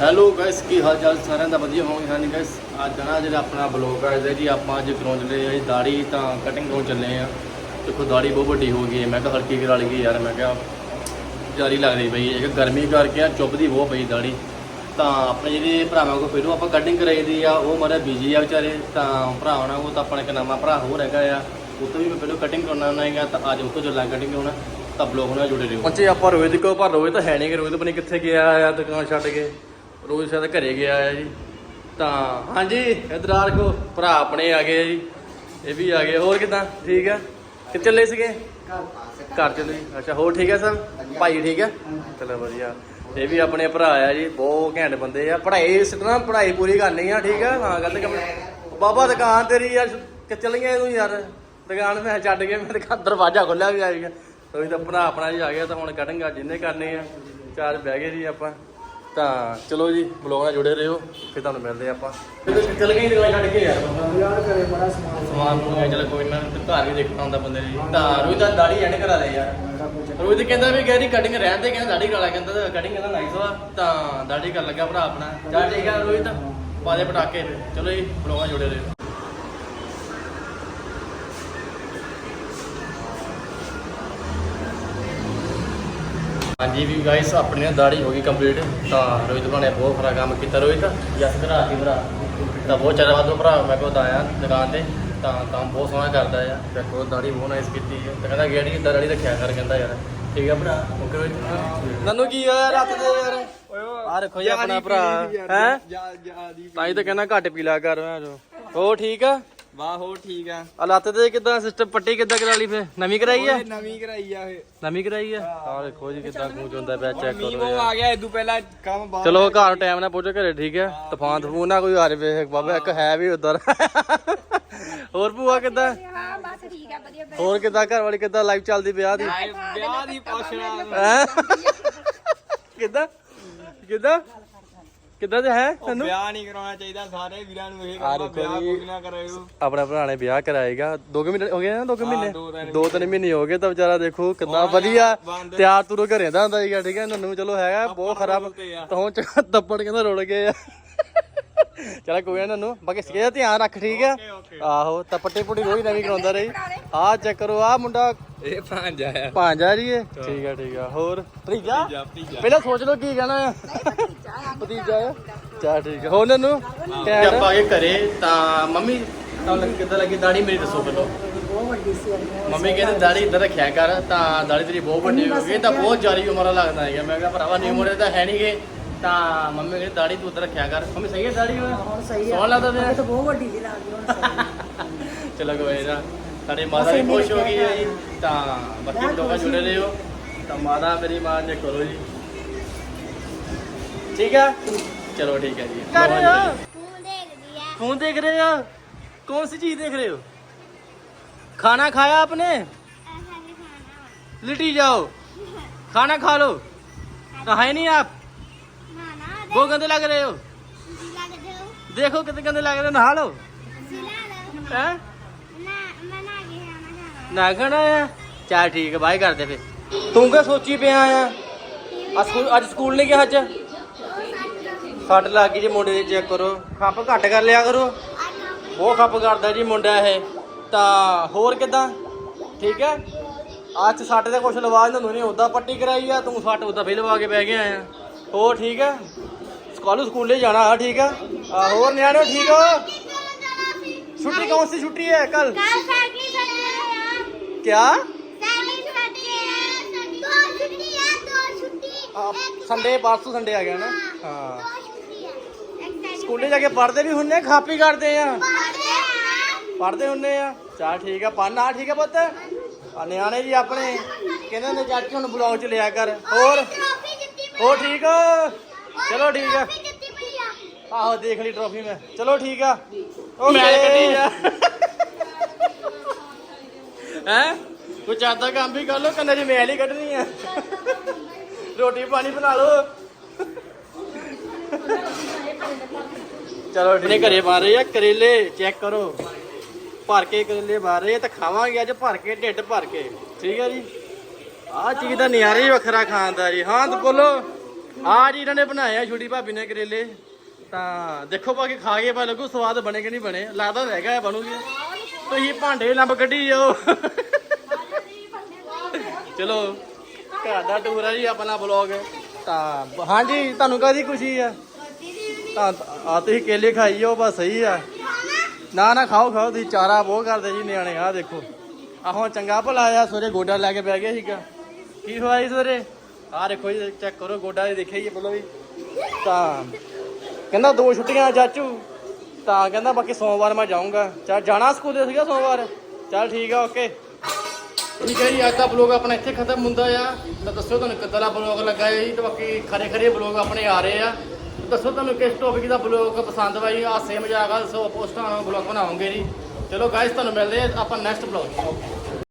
Hello guys ਕੀ ਹਾਲ ਚਾਲ ਸਾਰਿਆਂ ਦਾ ਵਧੀਆ ਹੋਣਗੇ ਹਾਂ ਗਾਇਸ ਅੱਜ ਨਾ ਜਿਹੜਾ ਆਪਣਾ ਬਲੌਗ ਹੈ ਇਹਦਾ ਜੀ ਆਪਾਂ ਅੱਜ ਕਰਾਉਣ ਚੱਲੇ ਆ ਦਾੜੀ ਤਾਂ ਕਟਿੰਗ ਕਰਾਉਣ ਚੱਲੇ ਆ। ਦੇਖੋ ਦਾੜੀ ਬਹੁਤ ਵੱਡੀ ਹੋ ਗਈ ਹੈ, ਮੈਂ ਕਿਹਾ ਹਲਕੀ ਕਰਾ ਲਈਏ ਯਾਰ, ਮੈਂ ਕਿਹਾ ਜਾਰੀ ਲੱਗਦੀ ਪਈ ਇੱਕ ਗਰਮੀ ਕਰਕੇ ਆ, ਚੁੱਭਦੀ ਬਹੁਤ ਪਈ ਦਾੜੀ ਤਾਂ ਆਪਣੇ ਜਿਹੜੇ ਭਰਾਵਾਂ ਕੋਲ ਪਹਿਲੋਂ ਆਪਾਂ ਕਟਿੰਗ ਕਰਾਈ ਦੀ ਆ, ਉਹ ਮਾਰੇ ਬੀਜੀ ਆ ਵਿਚਾਰੇ। ਤਾਂ ਭਰਾ ਉਹਨਾਂ ਉਹ ਤਾਂ ਆਪਣਾ ਇੱਕ ਨਵਾਂ ਭਰਾ ਹੋਰ ਹੈਗਾ ਆ। ਉਹ ਤੋਂ ਵੀ ਮੈਂ ਪਹਿਲੋਂ ਕਟਿੰਗ ਕਰਾਉਣਾ ਹੁੰਦਾ ਹੈਗਾ, ਤਾਂ ਅੱਜ ਉਹ ਤੋਂ ਚੱਲਾਂ ਕਟਿੰਗ ਕਰਾਉਣਾ ਤਾਂ ਬਲੌਗ ਨਾਲ ਜੁੜੇ ਰਹੋ। ਪਹੁੰਚੇ ਆਪਾਂ ਰੋਹਿਤ ਕੋ ਪਰ ਰੋਹਿਤ ਤਾਂ ਹੈ ਨਹੀਂ ਕਿ ਰੋਹਿਤ ਪਤਾ ਕਿੱਥੇ ਗਿਆ ਆ, ਦੁਕਾਨ ਛੱਡ ਕੇ। ਰੋਹਿਤ ਸ਼ਾਇਦ ਘਰੇ ਗਿਆ ਆ ਜੀ। ਤਾਂ ਹਾਂਜੀ ਇਧਰ ਆ ਕੋ ਭਰਾ ਆਪਣੇ ਆ ਗਏ ਆ ਜੀ। ਇਹ ਵੀ ਆ ਗਏ। ਹੋਰ ਕਿਦਾਂ? ਠੀਕ ਆ? ਕਿ ਚੱਲੇ ਸੀਗੇ? ਘਰ ਚੱਲੇ। ਜੀ। ਅੱਛਾ ਹੋਰ ਠੀਕ ਹੈ ਸਭ ਭਾਈ ਠੀਕ ਹੈ ਚਲੋ ਵਧੀਆ। ਇਹ ਵੀ ਆਪਣੇ ਭਰਾ ਆ ਜੀ ਬਹੁਤ ਘੈਂਟ ਬੰਦੇ ਆ। ਪੜ੍ਹਾਈ ਸਿੱਖਣਾ ਪੜ੍ਹਾਈ ਪੂਰੀ ਕਰਨੀ ਆ ਠੀਕ ਆ? ਹਾਂ ਗੱਲ ਕੰਮ ਬਾਬਾ ਦੁਕਾਨ ਤੇਰੀ ਯਾਰ ਕਿ ਚੱਲ ਗਿਆ ਤੂੰ ਯਾਰ? ਦੁਕਾਨ ਮੈਂ ਛੱਡ ਕੇ ਮੈਂ ਦੁਕਾਨ ਦਰਵਾਜ਼ਾ ਖੋਲਿਆ ਵੀ ਆ ਗਿਆ। ਤੋ ਤਾਂ ਭਰਾ ਆਪਣਾ ਜੀ ਆ ਗਿਆ ਤਾਂ ਹੁਣ ਕਟਿੰਗ ਜਿੰਨੇ ਕਰਨੇ ਆ। ਚਾਰ ਬਹਿ ਗਏ ਜੀ ਆਪਾਂ। ਤਾਂ ਚਲੋ ਜੀ ਬਲੌਗ ਨਾਲ ਜੁੜੇ ਰਹੋ ਫਿਰ ਤੁਹਾਨੂੰ ਮਿਲਦੇ ਆਪਾਂ। ਚੱਲ ਗਏ ਦੁਕਾਨ ਛੱਡ ਕੇ ਯਾਰ। ਯਾਰ ਕਰੇ ਬੜਾ ਸਮਾਨ ਸਮਾਨ ਨੂੰ ਚਲ ਕੋਈ ਨਾ ਤੇ ਘਰ ਵੀ ਦੇਖਣਾ ਹੁੰਦਾ ਬੰਦੇ ਨੇ। ਤਾਂ ਰੋਹਿਤ ਦਾ ਦਾੜੀ ਐਂਡ ਕਰਾ ਦੇ ਯਾਰ। ਰੋਹਿਤ ਕਹਿੰਦਾ ਵੀ ਗੈਰੀ ਕਟਿੰਗ ਰਹਿਣ ਦੇ ਕਹਿੰਦਾ ਦਾੜੀ ਕਰਾ ਕਹਿੰਦਾ ਕਟਿੰਗ ਕਹਿੰਦਾ ਨਾਈਸ ਵਾ। ਤਾਂ ਦਾੜੀ ਕਰ ਲੱਗਾ ਭਰਾ ਆਪਣਾ। ਚੱਲ ਠੀਕ ਆ ਰੋਹਿਤ ਪਾ ਦੇ ਪਟਾਕੇ। ਚਲੋ ਜੀ ਬਲੌਗਾਂ ਜੁੜੇ ਰਹੋ। ਹਾਂਜੀ ਵੀ ਗਾਇਸ ਆਪਣੀ ਨਾ ਦਾੜੀ ਹੋ ਗਈ ਕੰਪਲੀਟ ਤਾਂ ਰੋਹਿਤ ਭਰਾ ਨੇ ਬਹੁਤ ਖਰਾ ਕੰਮ ਕੀਤਾ। ਰੋਹਿਤ ਯਸ ਭਰਾ ਕੀ ਭਰਾ? ਤਾਂ ਬਹੁਤ ਚਿਰ ਬਾਅਦ ਉਹ ਭਰਾ। ਮੈਂ ਕੋਲ ਆਇਆ ਦੁਕਾਨ ਤੇ। ਤਾਂ ਕੰਮ ਬਹੁਤ ਸੋਹਣਾ ਕਰਦਾ ਆ। ਦੇਖੋ ਦਾੜੀ ਬਹੁਤ ਨਾਈਸ ਕੀਤੀ ਹੈ ਤਾਂ ਕਹਿੰਦਾ ਗੇੜੀ ਇਦਾਂ ਦਾੜੀ ਰੱਖਿਆ ਕਰ ਕਹਿੰਦਾ ਯਾਰ। ਠੀਕ ਆ ਭਰਾ? ਓਕੇ ਰੋਹਿਤ। ਨੰਨੂ ਕੀ ਹੋਇਆ? ਰਾਤ ਦੇ ਯਾਰ। ਆ ਰੱਖੋ ਜੀ ਆਪਣਾ ਭਰਾ। ਹੈ? ਜਾ ਜਾ ਦੀ ਤਾਂ ਹੀ ਤਾਂ ਕਹਿੰਦਾ ਘੱਟ ਪੀ ਲਿਆ ਕਰ। ਮੈਂ ਜੋ ਹੋ ਠੀਕ ਆ? ਵਾਹ ਹੋ ਠੀਕ ਆ। ਆ ਲੱਤ ਤੇ ਕਿਦਾਂ ਸਿਸਟਮ ਪੱਟੀ ਕਿੱਦਾਂ ਕਰਾ ਲਈ ਫੇ? ਨਵੀਂ ਕਰਾਈ ਆ? ਓਏ ਨਵੀਂ ਕਰਾਈ ਆ ਇਹ ਨਵੀਂ ਕਰਾਈ ਆ? ਆ ਦੇਖੋ ਜੀ ਕਿਦਾਂ ਖੂਜ ਹੁੰਦਾ ਪਿਆ ਚੈੱਕ ਕਰੋ ਆ ਗਿਆ ਇਦੋਂ ਪਹਿਲਾਂ ਕੰਮ ਬਾਹਰ ਚਲੋ ਘਰ ਟਾਈਮ ਨਾਲ ਪਹੁੰਚੋ ਘਰੇ ਠੀਕ ਹੈ ਤੂਫਾਨ ਤਫੂਨ ਨਾ ਕੋਈ ਆ ਜਾਵੇ ਬਾਬਾ ਇੱਕ ਹੈ ਵੀ ਉਧਰ। ਹੋਰ ਭੂਆ ਕਿੱਦਾਂ? ਹਾਂ ਬਸ ਠੀਕ ਆ ਵਧੀਆ ਹੋਰ ਕਿੱਦਾਂ? ਘਰ ਵਾਲੀ ਕਿੱਦਾਂ? ਲਾਈਫ ਚੱਲਦੀ ਵਿਆਹ ਦੀ ਵਿਆਹ ਦੀ ਪੁੱਛਣਾ ਹੈਂ? ਕਿੱਦਾਂ? ਕਿੱਦਾਂ? ਕਿੱਦਾਂ ਤੇ ਹੈ ਉਹ ਤੈਨੂੰ? ਵਿਆਹ ਨਹੀਂ ਕਰਾਉਣਾ ਚਾਹੀਦਾ ਸਾਰੇ ਵੀਰਾਂ ਨੂੰ ਇਹ ਆ ਦੇਖੋ ਵਿਆਹ ਜੀ। ਕੋਈ ਨਾ ਕਰਾਇਓ। ਆਪਣਾ ਭਰਾ ਨੇ ਵਿਆਹ ਕਰਾਏਗਾ। ਦੋ ਕੁ ਮਹੀਨੇ ਹੋ ਗਏ ਨਾ ਦੋ ਕੁ ਹਾਂ, ਮਹੀਨੇ? ਦੋ ਤਿੰਨ ਦੋ ਤਿੰਨ ਮਹੀਨੇ ਹੋ ਗਏ ਤਾਂ ਵਿਚਾਰਾ ਦੇਖੋ ਕਿੰਨਾ ਵਧੀਆ ਬੰਦ। ਤਿਆਰ ਤੁਰ ਘਰੇ ਦਾ ਹੁੰਦਾ ਸੀਗਾ ਠੀਕ ਹੈ? ਨੰਨੂ ਚਲੋ ਹੈਗਾ ਬਹੁਤ ਖਰਾਬ। ਬੋਲਦੇ ਆ। ਤਾਂ ਹੁਣ ਚ ਦੱਪੜ ਕਹਿੰਦਾ ਰੁੜ ਗਏ ਆ। ਚਲ ਕੋਈ ਨਾ ਨੰਨੂ ਬਾਕੀ ਸਿਕੇ ਦਾ ਧਿਆਨ ਰੱਖ ਠੀਕ ਓਕੇ, ਓਕੇ। ਆਹੋ ਤਾਂ ਪੱਟੀ ਪੁੱਟੀ ਰੋਜ਼ ਨਵੀਂ ਕਰਾਉਂਦਾ ਰਹੀ। ਆਹ ਚੈੱਕ ਕਰੋ ਆਹ ਮੁੰਡਾ ਇਹ ਪੰਜ ਆਇਆ ਭਾਂਜਾ ਜੀ ਇਹ। ਠੀਕ ਆ ਠੀਕ ਆ। ਹੋਰ ਭਤੀਜਾ? ਪਹਿਲਾਂ ਸੋਚ ਲਓ ਕੀ ਕਹਿਣਾ ਆ। ਭਤੀਜਾ ਆ? ਚਾ ਠੀਕ ਆ। ਹੋਰ ਨੰਨੂ? ਆਪਾਂ ਇਹ ਘਰੇ ਤਾਂ ਮੰਮੀ ਤੁਹਾਨੂੰ ਕਿੱਦਾਂ ਲੱਗੀ ਦਾੜੀ ਮੇਰੀ ਦੱਸੋ ਪਹਿਲਾਂ। ਮੰਮੀ ਕਹਿੰਦੇ ਦਾੜੀ ਇੱਧਰ ਰੱਖਿਆ ਕਰ ਤਾਂ ਦਾੜੀ ਤੇਰੀ ਬਹੁਤ ਵੱਡੀ ਹੋ ਗਈ। ਤਾਂ ਬਹੁਤ ਜਾਰੀ ਉਮਰ ਲੱਗਦਾ ਹੈਗਾ। ਮੈਂ ਕਿਹਾ ਭਰਾਵਾ ਨਹੀਂ ਉਮਰ ਤਾਂ ਹੈ ਨਹੀਂਗੇ ਤਾਂ ਮੰਮੀ ਕਹਿੰਦੀ ਦਾੜੀ ਤੂੰ ਉੱਧਰ ਰੱਖਿਆ ਕਰ। ਮੰਮੀ ਸਹੀ ਹੈ ਦਾੜੀ ਹੁਣ? ਸਹੀ ਸੋਹਣਾ ਲੱਗਦਾ ਇਹ ਤੇ ਤਾਂ ਬਹੁਤ ਵੱਡੀ ਦੀ ਲੱਗਦੀ ਹੁਣ ਸਹੀ ਚਲੋ ਕੋਈ ਨਾ। ਸਾਡੇ ਮਾਤਾ ਵੀ ਖੁਸ਼ ਹੋ ਗਈ ਹੈ ਜੀ। ਤਾਂ ਬਾਕੀ ਲੋਕਾਂ ਜੁੜੇ ਰਹੋ। ਤਾਂ ਮਾਤਾ ਮੇਰੀ ਮਾਂ ਨੇ ਕਰੋ ਜੀ। ਠੀਕ ਆ ਚਲੋ ਠੀਕ ਹੈ ਜੀ ਕਰ ਰਹੇ ਹੋ ਫੋਨ ਦੇਖਦੀ ਆ फोन देख रहे हो कौन सी चीज देख रहे हो खाना खाया आपने ਐਸਾ ਨਹੀਂ ਖਾਣਾ लिटी जाओ खाना खा लो नहाए नहीं आप ਨਾ ਨਾ बहुत गंदे लग रहे हो ਤੁਸੀਂ ਲੱਗਦੇ ਹੋ देखो कितने गंदे लग रहे हो नहा लो ਸਿਲਾ ਲਓ हैं ਨਾ ਮੈਂ ਨਾ ਗਿਆ ਨਾ ਜਾਣਾ ना खाना है चल ठीक है बाय कर दे फिर तू क्या सोची पे आया ਅੱਜ ਸਕੂਲ ਅੱਜ ਸਕੂਲ ਨਹੀਂ ਗਿਆ ਅੱਜ ਸੱਟ ਲੱਗ ਗਈ ਜੀ ਮੁੰਡੇ ਦੇ ਚੈੱਕ ਕਰੋ। ਖੱਪ ਘੱਟ ਕਰ ਲਿਆ ਕਰੋ। ਬਹੁਤ ਖੱਪ ਕਰਦਾ ਜੀ ਮੁੰਡਾ ਇਹ। ਤਾਂ ਹੋਰ ਕਿਦਾਂ? ਠੀਕ ਹੈ? ਅੱਜ ਸੱਟ ਤੇ ਕੁਛ ਲਵਾ ਦਿੰਦਾ ਨਹੀਂ ਉਦਾਂ ਪੱਟੀ ਕਰਾਈ ਆ ਤੂੰ ਸੱਟ ਉਦਾਂ ਫੇਰ ਲਵਾ ਕੇ ਬਹਿ ਗਿਆ ਆ। ਹੋਰ ਠੀਕ ਹੈ? ਸਕੂਲ ਸਕੂਲੇ ਜਾਣਾ ਆ ਠੀਕ ਆ? ਹੋਰ ਨਿਆਣੋ ਠੀਕ ਹੋ? ਛੁੱਟੀ ਕੌਣ ਸੀ? ਛੁੱਟੀ ਹੈ ਕੱਲ ਕੱਲ ਸਾਡੀ ਸੱਚੇ क्या ਸਾਡੀ ਸੱਚੇ ਦੋ ਛੁੱਟੀ ਆ ਦੋ ਛੁੱਟੀ। ਸੰਡੇ ਪਰਸੋਂ ਸੰਡੇ ਆ ਗਿਆ ਨਾ? ਹਾਂ ਦੋ ਸਕੂਲੇ ਜਾ ਕੇ ਪੜ੍ਹਦੇ ਵੀ ਹੁੰਨੇ ਖਾਪੀ ਕਰਦੇ ਆ। ਪੜ੍ਹਦੇ ਆ। ਹੁੰਨੇ ਆ। ਚੱਲ ਠੀਕ ਆ ਪੜ੍ਹਨਾ ਠੀਕ ਆ ਪੁੱਤ। ਆ ਨਿਆਣੇ ਜੀ ਆਪਣੇ। ਕਹਿੰਦੇ ਹੁੰਦੇ ਚਾਚੀ ਹੁਣ ਬਲੌਗ ਚ ਲਿਆ ਕਰ। ਹੋਰ? ਹੋਰ ਠੀਕ ਹੋ ਚਲੋ ਠੀਕ ਆ। ਆ ਆਹੋ ਦੇਖ ਲਈ ਟਰੋਫੀ ਮੈਂ। ਚਲੋ ਠੀਕ ਆ। ਮੈਲ ਕੱਢੀ ਆ। ਹੈ? ਕੋਈ ਚਾਹਤਾ ਕੰਮ ਵੀ ਕਰ ਲੋ ਕੰਨੇ ਚ ਮੈਲ ਹੀ ਕੱਢਣੀ ਆ। ਰੋਟੀ ਪਾਣੀ ਬਣਾ ਲਓ। ਚਲੋ ਠੀਕ ਘਰੇ ਬਣ ਰਹੇ ਆ, ਕਰੇਲੇ ਚੈੱਕ ਕਰੋ। ਭਰ ਕੇ ਕਰੇਲੇ ਬਣ ਰਹੇ ਆ ਤਾਂ ਖਾਵਾਂਗੇ ਅੱਜ, ਭਰ ਕੇ, ਢਿੱਡ ਭਰ ਕੇ। ਠੀਕ ਹੈ ਜੀ? ਆਹ ਚੀਜ਼ ਦਾ ਨਜ਼ਾਰਾ ਹੀ ਵੱਖਰਾ ਖਾਣ ਦਾ ਜੀ। ਹਾਂ, ਤਾਂ ਬੋਲੋ। ਆ ਜੀ, ਇਹਨਾਂ ਨੇ ਬਣਾਇਆ ਆ ਛੋਟੀ ਭਾਬੀ ਨੇ ਕਰੇਲੇ। ਤਾਂ ਦੇਖੋ ਬਾਕੀ ਖਾ ਕੇ ਪਾ ਲੱਗੂ ਸਵਾਦ ਬਣੇ ਕਿ ਨਹੀਂ ਬਣੇ। ਲੱਗਦਾ ਤਾਂ ਹੈਗਾ ਬਣੂਗੀ। ਤੁਸੀਂ ਭਾਂਡੇ ਲੰਬ ਕੱਢੀ ਜਾਓ। ਚਲੋ, ਘਰ ਦਾ ਟੂਰ ਆ ਜੀ, ਆਪਣਾ ਬਲੌਗ ਤਾਂ, ਹਾਂਜੀ, ਤੁਹਾਨੂੰ ਕਾਹਦੀ ਖੁਸ਼ੀ ਆ? ਤਾਂ ਆ ਤੁਸੀਂ ਕੇਲੇ ਖਾਈ ਜਾਓ ਬਸ ਸਹੀ ਆ। ਨਾ ਨਾ ਖਾਓ ਖਾਓ, ਤੁਸੀਂ ਚਾਰਾ ਬਹੁਤ ਕਰਦੇ ਜੀ ਨਿਆਣੇ ਆ ਦੇਖੋ। ਆਹੋ, ਚੰਗਾ ਭਲਾ ਆ, ਸਵੇਰੇ ਗੋਡਾ ਲੈ ਕੇ ਬਹਿ ਗਿਆ ਸੀਗਾ। ਕੀ ਹੋਇਆ ਜੀ ਸਵੇਰੇ? ਆ ਦੇਖੋ ਜੀ ਚੈੱਕ ਕਰੋ, ਗੋਡਾ ਇਹ ਦੇਖਿਆ ਜੀ ਬੋਲੋ ਵੀ। ਤਾਂ ਕਹਿੰਦਾ ਦੋ ਛੁੱਟੀਆਂ ਚਾਚੂ। ਤਾਂ ਕਹਿੰਦਾ ਬਾਕੀ ਸੋਮਵਾਰ ਮੈਂ ਜਾਊਂਗਾ। ਚਾ ਜਾਣਾ ਸਕੂਲੇ ਸੀਗਾ ਸੋਮਵਾਰ? ਚੱਲ ਠੀਕ ਆ ਓਕੇ ਠੀਕ ਹੈ ਜੀ, ਅੱਜ ਦਾ ਬਲੌਗ ਆਪਣਾ ਇੱਥੇ ਖਤਮ ਹੁੰਦਾ ਆ। ਤਾਂ ਦੱਸਿਓ ਤੁਹਾਨੂੰ ਕਿੱਦਾਂ ਦਾ ਬਲੌਗ ਲੱਗਾ ਜੀ, ਤੇ ਬਾਕੀ ਖਰੇ ਖਰੇ ਬਲੌਗ ਆਪਣੇ ਆ ਰਹੇ ਆ। ਦੱਸੋ ਤੁਹਾਨੂੰ ਕਿਸ ਟੌਪਿਕ ਦਾ ਬਲੌਗ ਪਸੰਦ ਵਾ ਜੀ? ਹਾਸੇ ਮਜ਼ਾਕ ਆ, ਦੱਸੋ, ਪੋਸਟਾਂ ਨਾਲ ਬਲੌਗ ਬਣਾਉਂਗੇ ਜੀ? ਚਲੋ ਗਾਇਸ ਤੁਹਾਨੂੰ ਮਿਲਦੇ ਆਪਾਂ ਨੈਕਸਟ ਬਲੌਗ